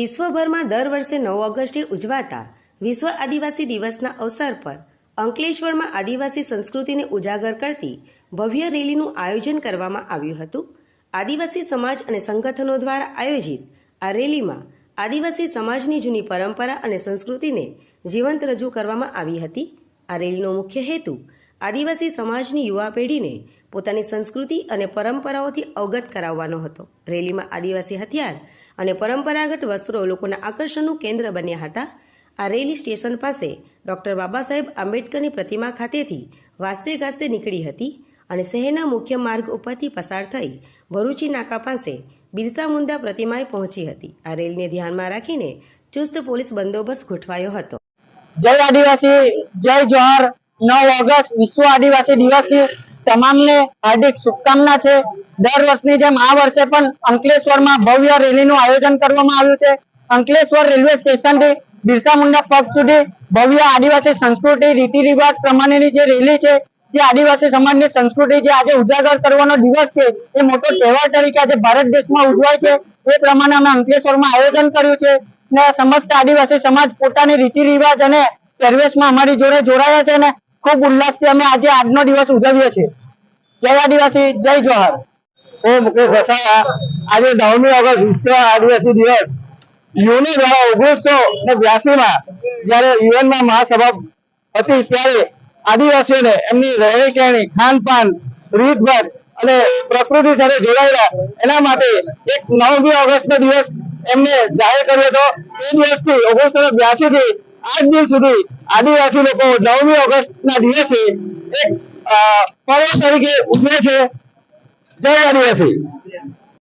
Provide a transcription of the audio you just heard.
વિશ્વભરમાં દર વર્ષે નવ ઓગસ્ટે ઉજવાતા વિશ્વ આદિવાસી દિવસના અવસર પર અંકલેશ્વરમાં આદિવાસી સંસ્કૃતિને ઉજાગર કરતી ભવ્ય રેલીનું આયોજન કરવામાં આવ્યું હતું. આદિવાસી સમાજ અને સંગઠનો દ્વારા આયોજિત આ રેલીમાં આદિવાસી સમાજની જૂની પરંપરા અને સંસ્કૃતિને જીવંત રજૂ કરવામાં આવી હતી. આ રેલીનો મુખ્ય હેતુ આદિવાસી સમાજની યુવા પેઢીને પોતાની સંસ્કૃતિ અને પરંપરાઓથી અવગત કરાવવાનો હતો. રેલીમાં આદિવાસી હથિયાર અને પરંપરાગત વસ્ત્રો લોકોના આકર્ષણનું કેન્દ્ર બન્યા હતા. આ રેલી સ્ટેશન પાસે ડૉક્ટર બાબા સાહેબ આંબેડકરની પ્રતિમા ખાતેથી વાસ્તે ગાસ્તે નીકળી હતી અને શહેરના મુખ્ય માર્ગ ઉપરથી પસાર થઈ ભરૂચી નાકા પાસે બિરસા મુંદા પ્રતિમાએ પહોંચી હતી. આ રેલીને ધ્યાનમાં રાખીને ચુસ્ત પોલીસ બંદોબસ્ત ગોઠવાયો હતો. જય આદિવાસી, જય જોહર. નવ ઓગસ્ટ વિશ્વ આદિવાસી દિવસની તમામને હાર્દિક શુભકામના છે. દર વર્ષની જેમ આ વર્ષે પણ અંકલેશ્વરમાં ભવ્ય રેલીનું આયોજન કરવામાં આવ્યું છે. અંકલેશ્વર રેલવે સ્ટેશનથી બિરસા મુંડા પગ સુધી ભવ્ય આદિવાસી સંસ્કૃતિ રીતિ રિવાજ પ્રમાણેની જે રેલી છે, જે આદિવાસી સમાજની સંસ્કૃતિ જે આજે ઉજાગર કરવાનો દિવસ છે, એ મોટો તહેવાર તરીકે આજે ભારત દેશમાં ઉજવાય છે. એ પ્રમાણે અમે અંકલેશ્વરમાં આયોજન કર્યું છે ને સમસ્ત આદિવાસી સમાજ પોતાની રીતિ રિવાજ અને પહેરવેશમાં અમારી જોડે જોડાયા છે ને ખૂબ ઉલ્લાસથી અમે આજે આજનો દિવસ ઉજવીએ છીએ. જય આદિવાસી, જય જોહર. હું મુકેશ વસાવા. આજે નવમી ઓગસ્ટ વિશ્વ આદિવાસી દિવસ. યુની દ્વારા ઓગણીસો ને બ્યાસી માં જયારે યુએનમાં મહાસભા હતી ત્યારે આદિવાસીઓને એમની રહેણી કહેણી, ખાનપાન, રીતભાત અને પ્રકૃતિ સાથે જોડાયેલા, એના માટે એક નવમી ઓગસ્ટ નો દિવસ એમને જાહેર કર્યો હતો. એ દિવસથી ઓગણીસો ને બ્યાસી થી આજ દિન સુધી આદિવાસી લોકો નવમી ઓગસ્ટ ના દિવસે એક પર્વ તરીકે ઉજવે છે. જય આદિવાસી.